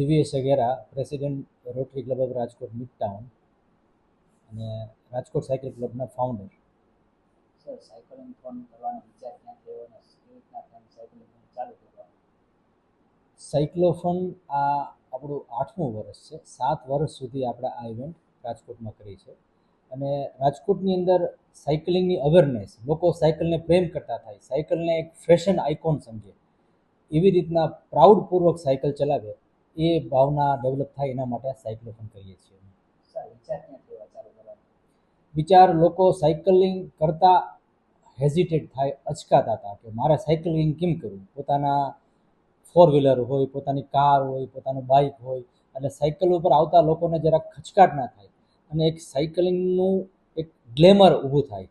Divya Sagera president rotary club of Rajkot mid town અને Rajkot cycle ક્લબના founder sir cycling phone કરવાનો વિચાર ક્યાં થયો અને કેવી રીતના તમે સાયકલિંગ ચાલુ કરવાનું સાયક્લોફોન આ આપણું આઠમું વર્ષ છે. સાત વર્ષ સુધી આપણે આ ઇવેન્ટ રાજકોટમાં કરી છે. અને રાજકોટની અંદર સાયકલિંગની અવેરનેસ લોકો સાયકલને પ્રેમ કરતા થાય. સાયકલને એક ફેશન આઇકોન સમજે. એવી રીતના પ્રાઉડપૂર્વક સાયકલ ચલાવે. એ ભાવના ડેવલપ થાય એના માટે આ સાયક્લોફોન કરીએ છીએ. વિચાર લોકો સાયકલિંગ કરતા હેઝિટેટ થાય અચકાતા હતા કે મારે સાયકલિંગ કેમ કરવું પોતાના ફોર વ્હીલર હોય પોતાની કાર હોય પોતાનું બાઇક હોય અને સાયકલ ઉપર આવતા લોકોને જરાક ખચકાટ ના થાય અને એક સાયકલિંગનું એક ગ્લેમર ઊભું થાય.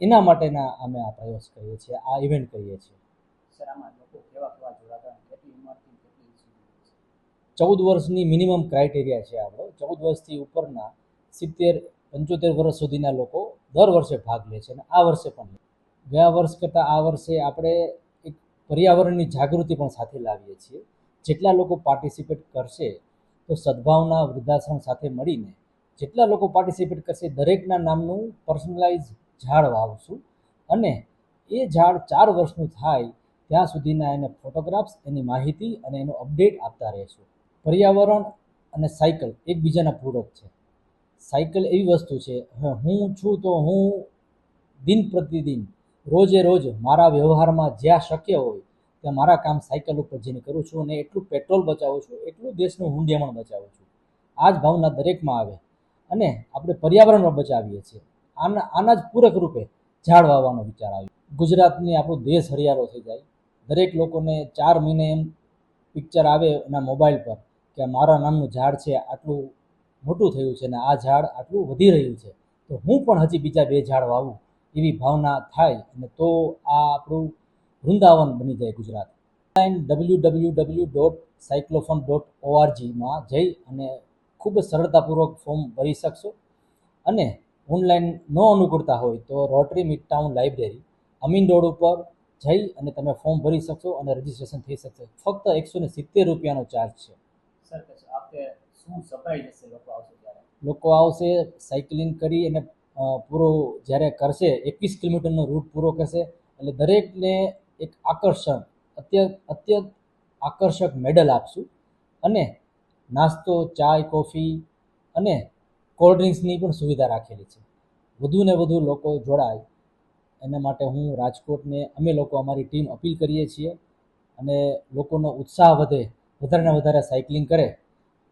એના માટેના અમે આ પ્રયાસ કરીએ છીએ આ ઇવેન્ટ કરીએ છીએ. સર આમાં લોકો કેવા કેવા જોડાતા અને કેટલી ઉંમરથી કેટલી સુધી છે ચૌદ વર્ષની મિનિમમ ક્રાઇટેરિયા છે આપણો. ચૌદ વર્ષથી ઉપરના સિત્તેર, પંચોતેર વર્ષ સુધીના લોકો દર વર્ષે ભાગ લે છે અને આ વર્ષે પણ ગયા વર્ષ કરતાં આ વર્ષે આપણે એક પર્યાવરણની જાગૃતિ પણ સાથે લાવીએ છીએ. જેટલા લોકો પાર્ટિસિપેટ કરશે, તો સદભાવના, વૃદ્ધાશ્રમ સાથે મળીને જેટલા લોકો પાર્ટિસિપેટ કરશે, દરેકના નામનું પર્સનલાઇઝ ઝાડ વાવશું અને એ ઝાડ ચાર વર્ષનું થાય ત્યાં સુધીના એને ફોટોગ્રાફ્સ એની માહિતી અને એનો અપડેટ આપતા રહેશું. પર્યાવરણ અને સાયકલ એકબીજાના પૂરક છે. સાયકલ એવી વસ્તુ છે, હું છું તો હું દિન પ્રતિદિન, રોજે રોજ મારા વ્યવહારમાં જ્યાં શક્ય હોય ત્યાં મારા કામ સાયકલ ઉપર જઈને કરું છું અને એટલું પેટ્રોલ બચાવું છું, એટલું દેશનું હુંડિયામણ બચાવું છું. આ જ ભાવના દરેકમાં આવે અને આપણે પર્યાવરણમાં બચાવીએ છીએ. આના આના જ પૂરક રૂપે ઝાડ વાવવાનો વિચાર આવ્યો. ગુજરાતની આપણો દેશ હરિયાળો થઈ જાય. દરેક લોકોને ચાર મહિને એમ પિક્ચર આવે એના મોબાઈલ પર. કે મારા નામનું ઝાડ છે, આટલું મોટું થયું છે ને આ ઝાડ આટલું વધી રહ્યું છે, તો હું પણ હજી બીજા બે ઝાડ વાવું એવી ભાવના થાય અને તો આ આપણું વૃંદાવન બની જાય Gujarat. Online W W W dot cyclophone dot ઓઆરજીમાં જઈ અને ખૂબ જ સરળતાપૂર્વક ફોર્મ ભરી શકશો અને ઓનલાઈન ન અનુકૂળતા હોય તો rotary mid town library Amin road ઉપર જઈ અને તમે ફોર્મ ભરી શકશો અને રજીસ્ટ્રેશન થઈ શકશે. ફક્ત એકસો સિત્તેર રૂપિયાનો ચાર્જ છે. લોકો આવશે સાયકલિંગ કરી અને પૂરો જ્યારે કરશે, એકવીસ કિલોમીટરનો રૂટ પૂરો કરશે. એટલે દરેકને એક આકર્ષણ, અત્યંત અત્યંત આકર્ષક મેડલ આપશું. અને નાસ્તો, ચાય કોફી અને કોલ્ડ ડ્રિંક્સની પણ સુવિધા રાખેલી છે. વધુ ને વધુ લોકો જોડાય. એના માટે હું રાજકોટને, અમે લોકો અમારી ટીમ અપીલ કરીએ છીએ. અને લોકોનો ઉત્સાહ વધે. વધારે વધારે સાયકલિંગ કરે,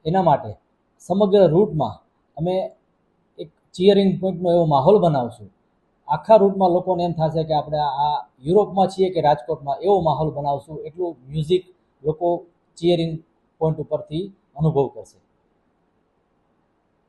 એના માટે સમગ્ર રૂટમાં અમે એક ચિયરિંગ પોઈન્ટનો એવો માહોલ બનાવશું. આખા રૂટમાં લોકોને એમ થશે કે આપણે આ યુરોપમાં છીએ કે રાજકોટમાં, એવો માહોલ બનાવશું, એટલું મ્યુઝિક લોકો ચિયરિંગ પોઈન્ટ ઉપરથી અનુભવ કરશે.